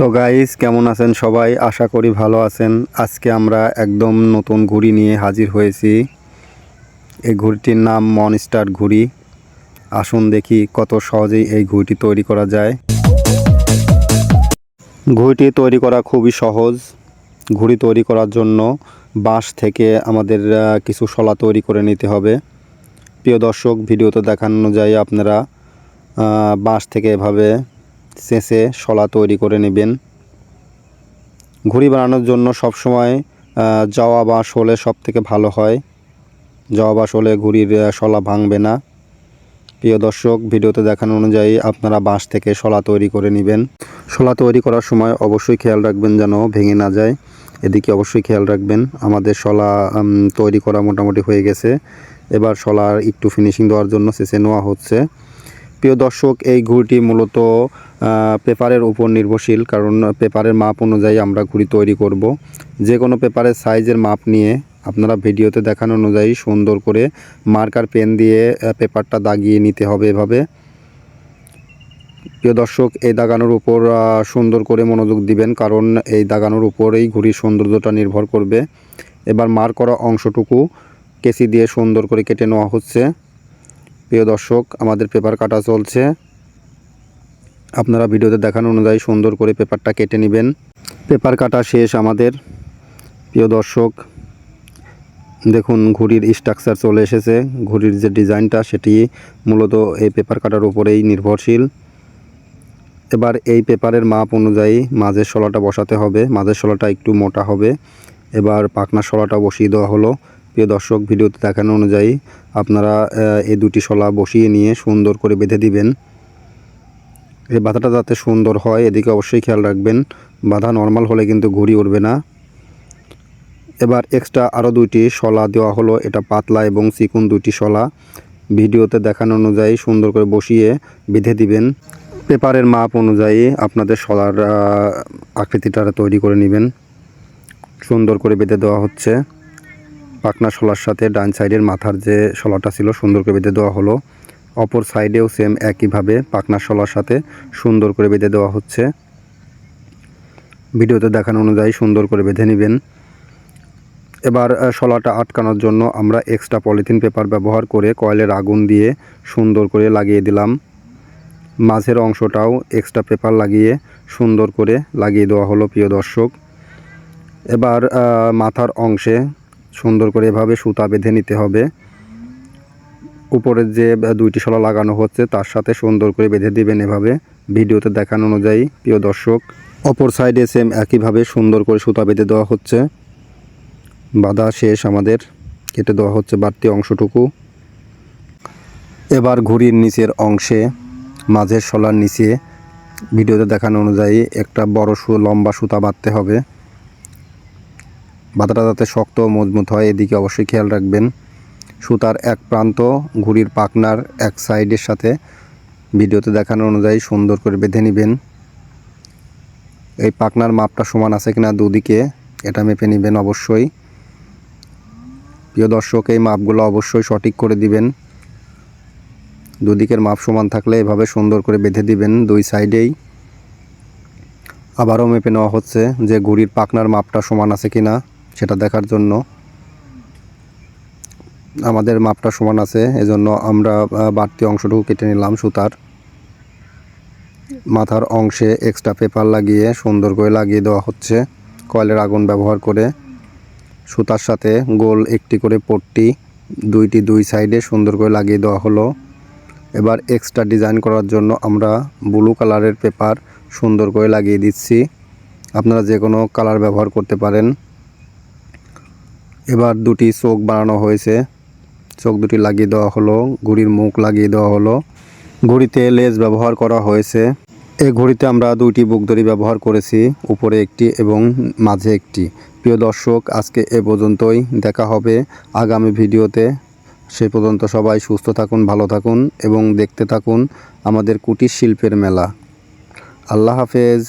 তো গাইস কেমন আছেন সবাই? আশা করি ভালো আছেন। আজকে আমরা একদম নতুন ঘুড়ি নিয়ে হাজির হয়েছি। এই ঘুড়িটির নাম মনস্টার ঘুড়ি। আসুন দেখি কত সহজেই এই ঘুড়িটি তৈরি করা যায়। ঘুড়িটি তৈরি করা খুবই সহজ। ঘুড়ি তৈরি করার জন্য বাঁশ থেকে আমাদের কিছু শলা তৈরি করে নিতে হবে। প্রিয় দর্শক, ভিডিওতে দেখানো যায় আপনারা বাঁশ থেকে এভাবে চেঁচে শলা তৈরি করে নেবেন। ঘুড়ি বানানোর জন্য সবসময় আহ, জাওয়া বাঁশ হলে সব থেকে ভালো হয়। জাওয়া বাঁশ হলে ঘুড়ির শলা ভাঙবে না। প্রিয় দর্শক ভিডিওতে দেখানো অনুযায়ী আপনারা বাঁশ থেকে শলা তৈরি করে নেবেন। শলা তৈরি করার সময় অবশ্যই খেয়াল রাখবেন যেন ভেঙে না যায়। এদিকে অবশ্যই খেয়াল রাখবেন আমাদের শলা তৈরি করা মোটামুটি হয়ে গেছে। এবার শলার একটু ফিনিশিং দেওয়ার জন্য শেষে নেওয়া হচ্ছে। প্রিয় দর্শক, এই ঘুড়িটি মূলত পেপারের উপর নির্ভরশীল, কারণ পেপারের মাপ অনুযায়ী আমরা ঘুড়ি তৈরি করব। যে কোনো পেপারের সাইজের মাপ নিয়ে আপনারা ভিডিওতে দেখানো অনুযায়ী সুন্দর করে মার্কার পেন দিয়ে পেপারটা দাগিয়ে নিতে হবে এভাবে। প্রিয় দর্শক, এই দাগানোর উপর সুন্দর করে মনোযোগ দিবেন, কারণ এই দাগানোর উপরেই ঘুড়ির সৌন্দর্যটা নির্ভর করবে। এবার মার করা অংশটুকু কেসি দিয়ে সুন্দর করে কেটে নেওয়া হচ্ছে। প্রিয় দর্শক, আমাদের পেপার কাটা চলছে। আপনারা ভিডিওতে দেখানো অনুযায়ী সুন্দর করে পেপারটা কেটে নেবেন। পেপার কাটা শেষ আমাদের। প্রিয় দর্শক, দেখুন ঘুড়ির স্ট্রাকচার চলে এসেছে। ঘুড়ির যে ডিজাইনটা, সেটি মূলত এই পেপার কাটার উপরেই নির্ভরশীল। এবার এই পেপারের মাপ অনুযায়ী মাঝের শলাটা বসাতে হবে। মাঝের শলাটা একটু মোটা হবে। এবার পাকনার শলাটা বসিয়ে দেওয়া হলো। প্রিয় দর্শক ভিডিওতে দেখানো অনুযায়ী আপনারা এই দুটি শলা বসিয়ে নিয়ে সুন্দর করে বেঁধে দিবেন। এই বাধাটা যাতে সুন্দর হয়, এদিকে অবশ্যই খেয়াল রাখবেন। বাধা নর্মাল হলে কিন্তু ঘুড়ি উঠবে না। এবার এক্সট্রা আরও দুইটি শলা দেওয়া হলো, এটা পাতলা এবং চিকুন দুটি শলা। ভিডিওতে দেখানো অনুযায়ী সুন্দর করে বসিয়ে বেঁধে দিবেন। পেপারের মাপ অনুযায়ী আপনাদের শলার আকৃতিটা তৈরি করে নেবেন। সুন্দর করে বেঁধে দেওয়া হচ্ছে। পাকনা শোলার সাথে ডান সাইডের মাথার যে শোলাটা ছিল সুন্দর করে বেঁধে দেওয়া হলো। অপর সাইডেও সেম একইভাবে পাকনা শোলার সাথে সুন্দর করে বেঁধে দেওয়া হচ্ছে। ভিডিওতে দেখানো অনুযায়ী সুন্দর করে বেঁধে নেবেন। এবার শলাটা আটকানোর জন্য আমরা এক্সট্রা পলিথিন পেপার ব্যবহার করে কয়েলের আগুন দিয়ে সুন্দর করে লাগিয়ে দিলাম। মাঝের অংশটাও এক্সট্রা পেপার লাগিয়ে সুন্দর করে লাগিয়ে দেওয়া হলো, প্রিয় দর্শক। এবার মাথার অংশে সুন্দর করে এভাবে সুতা বেঁধে নিতে হবে। উপরের যে দুইটি শলা লাগানো হচ্ছে, তার সাথে সুন্দর করে বেঁধে দিবেন এভাবে। ভিডিওতে দেখানো অনুযায়ী, প্রিয় দর্শক, অপর সাইডে সেম একইভাবে সুন্দর করে সুতা বেঁধে দেওয়া হচ্ছে। বাধা শেষ আমাদের, কেটে দেওয়া হচ্ছে বাড়তি অংশটুকু। এবার ঘুড়ির নিচের অংশে, মাঝের শলার নিচে, ভিডিওতে দেখানো অনুযায়ী একটা বড় লম্বা সুতা বাঁধতে হবে। বাঁধাটা যাতে শক্ত মজবুত হয়, এদিকে অবশ্যই খেয়াল রাখবেন। সুতার এক প্রান্ত, ঘুড়ির পাকনার এক সাইডের সাথে ভিডিওতে দেখানো অনুযায়ী সুন্দর করে বেঁধে নেবেন। এই পাকনার মাপটা সমান আছে কিনা দুদিকে, এটা মেপে নেবেন অবশ্যই। প্রিয় দর্শক, এই মাপগুলো অবশ্যই সঠিক করে দিবেন। দুদিকের মাপ সমান থাকলে এভাবে সুন্দর করে বেঁধে দিবেন দুই সাইডেই। আবারও মেপে নেওয়া হচ্ছে যে ঘুড়ির পাকনার মাপটা সমান আছে কিনা। সেটা দেখার জন্য। আমাদের মাপটা সমান আছে, এজন্য আমরা বাড়তি অংশটুকু কেটে নিলাম সুতার। মাথার অংশে এক্সট্রা পেপার লাগিয়ে সুন্দর করে লাগিয়ে দেওয়া হচ্ছে, কয়েলের আগুন ব্যবহার করে। সুতার সাথে গোল একটি করে পট্টি, দুইটি দুই সাইডে সুন্দর করে লাগিয়ে দেওয়া হলো। এবার এক্সট্রা ডিজাইন করার জন্য আমরা ব্লু কালারের পেপার সুন্দর করে লাগিয়ে দিচ্ছি। আপনারা যে কোনো কালার ব্যবহার করতে পারেন। এবার দুটি চোখ বানানো হয়েছে। চোখ দুটি লাগিয়ে দেওয়া হলো, ঘুড়ির মুখ লাগিয়ে দেওয়া হলো। ঘুড়িতে লেজ ব্যবহার করা হয়েছে। এই ঘড়িতে আমরা দুইটি বুকদড়ি ব্যবহার করেছি, উপরে একটি এবং মাঝে একটি। প্রিয় দর্শক, আজকে এ পর্যন্তই। দেখা হবে আগামী ভিডিওতে। সে পর্যন্ত সবাই সুস্থ থাকুন, ভালো থাকুন এবং দেখতে থাকুন আমাদের কুটির শিল্পের মেলা। আল্লাহ হাফেজ।